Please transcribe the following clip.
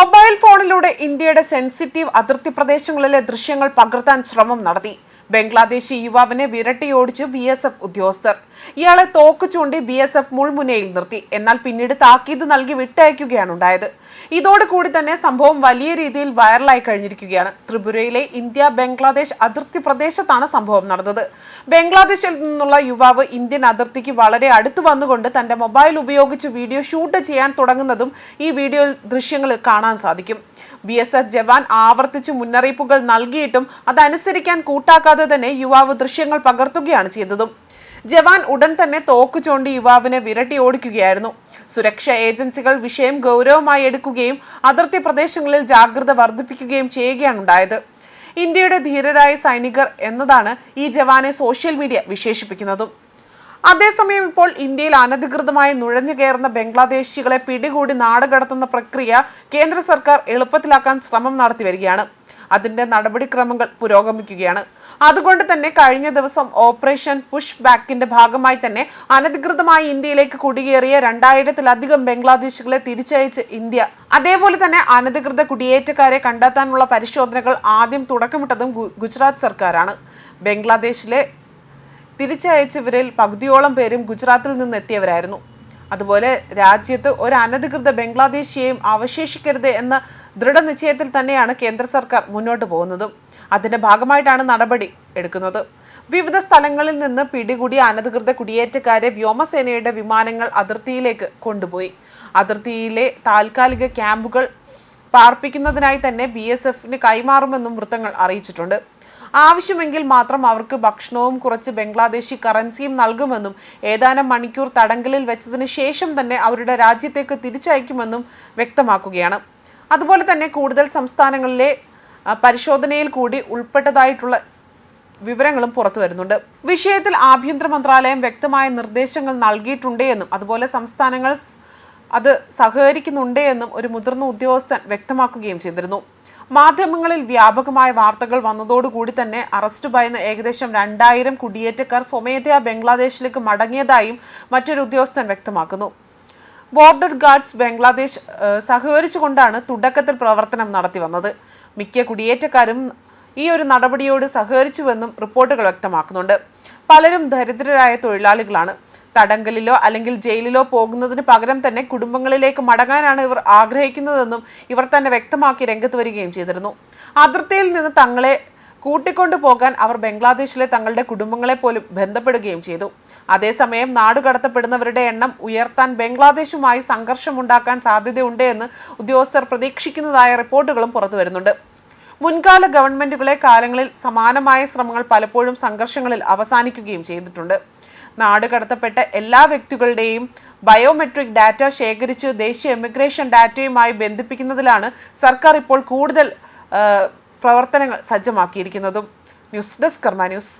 Mobile ഫോണിലൂടെ ഇന്ത്യയുടെ sensitive അതിർത്തി പ്രദേശങ്ങളിലെ ദൃശ്യങ്ങൾ പകർത്താൻ ശ്രമം നടത്തി. ബംഗ്ലാദേശി യുവാവിനെ വിരട്ടിയോടിച്ച് ബി എസ് എഫ് ഉദ്യോഗസ്ഥർ. ഇയാളെ തോക്ക് ചൂണ്ടി ബി എസ് എഫ് മുൾമുനയിൽ നിർത്തി. എന്നാൽ പിന്നീട് താക്കീത് നൽകി വിട്ടയക്കുകയാണ് ഉണ്ടായത്. ഇതോടുകൂടി തന്നെ സംഭവം വലിയ രീതിയിൽ വൈറലായി കഴിഞ്ഞിരിക്കുകയാണ്. ത്രിപുരയിലെ ഇന്ത്യ ബംഗ്ലാദേശ് അതിർത്തി പ്രദേശത്താണ് സംഭവം നടന്നത്. ബംഗ്ലാദേശിൽ നിന്നുള്ള യുവാവ് ഇന്ത്യൻ അതിർത്തിക്ക് വളരെ അടുത്ത് വന്നുകൊണ്ട് തന്റെ മൊബൈൽ ഉപയോഗിച്ച് വീഡിയോ ഷൂട്ട് ചെയ്യാൻ തുടങ്ങുന്നതും ഈ വീഡിയോയിൽ ദൃശ്യങ്ങൾ കാണാൻ സാധിക്കും. ബി എസ് എഫ് ജവാൻ ആവർത്തിച്ച് മുന്നറിയിപ്പുകൾ നൽകിയിട്ടും അതനുസരിക്കാൻ കൂട്ടാക്കാതെ തന്നെ യുവാവ് ദൃശ്യങ്ങൾ പകർത്തുകയാണ് ചെയ്തതും. ജവാൻ ഉടൻ തന്നെ തോക്ക് ചൂണ്ടി യുവാവിനെ വിരട്ടി ഓടിക്കുകയായിരുന്നു. സുരക്ഷാ ഏജൻസികൾ വിഷയം ഗൗരവമായി എടുക്കുകയും അതിർത്തി പ്രദേശങ്ങളിൽ ജാഗ്രത വർദ്ധിപ്പിക്കുകയും ചെയ്യുകയാണ് ഉണ്ടായത്. ഇന്ത്യയുടെ ധീരരായ സൈനികർ എന്നതാണ് ഈ ജവാനെ സോഷ്യൽ മീഡിയ വിശേഷിപ്പിക്കുന്നതും. അതേസമയം ഇപ്പോൾ ഇന്ത്യയിൽ അനധികൃതമായി നുഴഞ്ഞു കയറുന്ന ബംഗ്ലാദേശികളെ പിടികൂടി നാടുകടത്തുന്ന പ്രക്രിയ കേന്ദ്ര സർക്കാർ എളുപ്പത്തിലാക്കാൻ ശ്രമം നടത്തി വരികയാണ്. അതിന്റെ നടപടിക്രമങ്ങൾ പുരോഗമിക്കുകയാണ്. അതുകൊണ്ട് തന്നെ കഴിഞ്ഞ ദിവസം ഓപ്പറേഷൻ പുഷ് ബാക്കിന്റെ ഭാഗമായി തന്നെ അനധികൃതമായി ഇന്ത്യയിലേക്ക് കുടിയേറിയ രണ്ടായിരത്തിലധികം ബംഗ്ലാദേശികളെ തിരിച്ചയച്ച് ഇന്ത്യ. അതേപോലെ തന്നെ അനധികൃത കുടിയേറ്റക്കാരെ കണ്ടെത്താനുള്ള പരിശോധനകൾ ആദ്യം തുടക്കമിട്ടതും ഗുജറാത്ത് സർക്കാരാണ്. ബംഗ്ലാദേശിലെ തിരിച്ചയച്ചവരിൽ പകുതിയോളം പേരും ഗുജറാത്തിൽ നിന്ന് എത്തിയവരായിരുന്നു അതുപോലെ രാജ്യത്ത് ഒരു അനധികൃത ബംഗ്ലാദേശിയെയും അവശേഷിക്കരുത് എന്ന ദൃഢനിശ്ചയത്തിൽ തന്നെയാണ് കേന്ദ്ര സർക്കാർ മുന്നോട്ട് പോകുന്നതും. അതിന്റെ ഭാഗമായിട്ടാണ് നടപടി എടുക്കുന്നത്. വിവിധ സ്ഥലങ്ങളിൽ നിന്ന് പിടികൂടിയ അനധികൃത കുടിയേറ്റക്കാരെ വ്യോമസേനയുടെ വിമാനങ്ങൾ അതിർത്തിയിലേക്ക് കൊണ്ടുപോയി. അതിർത്തിയിലെ താൽക്കാലിക ക്യാമ്പുകൾ പാർപ്പിക്കുന്നതിനായി തന്നെ ബി എസ് എഫിന് കൈമാറുമെന്നും വൃത്തങ്ങൾ അറിയിച്ചിട്ടുണ്ട്. ആവശ്യമെങ്കിൽ മാത്രം അവർക്ക് ഭക്ഷണവും കുറച്ച് ബംഗ്ലാദേശി കറൻസിയും നൽകുമെന്നും ഏതാനും മണിക്കൂർ തടങ്കലിൽ വെച്ചതിന് ശേഷം തന്നെ അവരുടെ രാജ്യത്തേക്ക് തിരിച്ചയക്കുമെന്നും വ്യക്തമാക്കുകയാണ്. അതുപോലെ തന്നെ കൂടുതൽ സംസ്ഥാനങ്ങളിലെ പരിശോധനയിൽ കൂടി ഉൾപ്പെട്ടതായിട്ടുള്ള വിവരങ്ങളും പുറത്തു വരുന്നുണ്ട്. വിഷയത്തിൽ ആഭ്യന്തര മന്ത്രാലയം വ്യക്തമായ നിർദ്ദേശങ്ങൾ നൽകിയിട്ടുണ്ട് എന്നും അതുപോലെ സംസ്ഥാനങ്ങൾ അത് സഹകരിക്കുന്നുണ്ട് എന്നും ഒരു മുതിർന്ന ഉദ്യോഗസ്ഥൻ വ്യക്തമാക്കുകയും ചെയ്തിരുന്നു. മാധ്യമങ്ങളിൽ വ്യാപകമായ വാർത്തകൾ വന്നതോടുകൂടി തന്നെ അറസ്റ്റ് ഭയന്ന് ഏകദേശം രണ്ടായിരം കുടിയേറ്റക്കാർ സ്വമേധയാ ബംഗ്ലാദേശിലേക്ക് മടങ്ങിയതായും മറ്റൊരു ഉദ്യോഗസ്ഥൻ വ്യക്തമാക്കുന്നു. ബോർഡർ ഗാർഡ്സ് ബംഗ്ലാദേശ് സഹകരിച്ചുകൊണ്ടാണ് തുടക്കത്തിൽ പ്രവർത്തനം നടത്തി വന്നത്. മിക്ക കുടിയേറ്റക്കാരും ഈ ഒരു നടപടിയോട് സഹകരിച്ചുവെന്നും റിപ്പോർട്ടുകൾ വ്യക്തമാക്കുന്നുണ്ട്. പലരും ദരിദ്രരായ തൊഴിലാളികളാണ്. തടങ്കലിലോ അല്ലെങ്കിൽ ജയിലിലോ പോകുന്നതിന് പകരം തന്നെ കുടുംബങ്ങളിലേക്ക് മടങ്ങാനാണ് ഇവർ ആഗ്രഹിക്കുന്നതെന്നും ഇവർ തന്നെ വ്യക്തമാക്കി രംഗത്ത് വരികയും ചെയ്തിരുന്നു. അതിർത്തിയിൽ നിന്ന് തങ്ങളെ കൂട്ടിക്കൊണ്ടു പോകാൻ അവർ ബംഗ്ലാദേശിലെ തങ്ങളുടെ കുടുംബങ്ങളെ പോലും ബന്ധപ്പെടുകയും ചെയ്തു. അതേസമയം നാടുകടത്തപ്പെടുന്നവരുടെ എണ്ണം ഉയർത്താൻ ബംഗ്ലാദേശുമായി സംഘർഷമുണ്ടാക്കാൻ സാധ്യതയുണ്ട് എന്ന് ഉദ്യോഗസ്ഥർ പ്രതീക്ഷിക്കുന്നതായ റിപ്പോർട്ടുകളും പുറത്തു വരുന്നുണ്ട്. മുൻകാല ഗവൺമെന്റുകളെ കാലങ്ങളിൽ സമാനമായ ശ്രമങ്ങൾ പലപ്പോഴും സംഘർഷങ്ങളിൽ അവസാനിക്കുകയും ചെയ്തിട്ടുണ്ട്. നാടുകടത്തപ്പെട്ട എല്ലാ വ്യക്തികളുടെയും ബയോമെട്രിക് ഡാറ്റ ശേഖരിച്ച് ദേശീയ ഇമിഗ്രേഷൻ ഡാറ്റയുമായി ബന്ധിപ്പിക്കുന്നതിലാണ് സർക്കാർ ഇപ്പോൾ കൂടുതൽ പ്രവർത്തനങ്ങൾ സജ്ജമാക്കിയിരിക്കുന്നതും. News desk Karma news.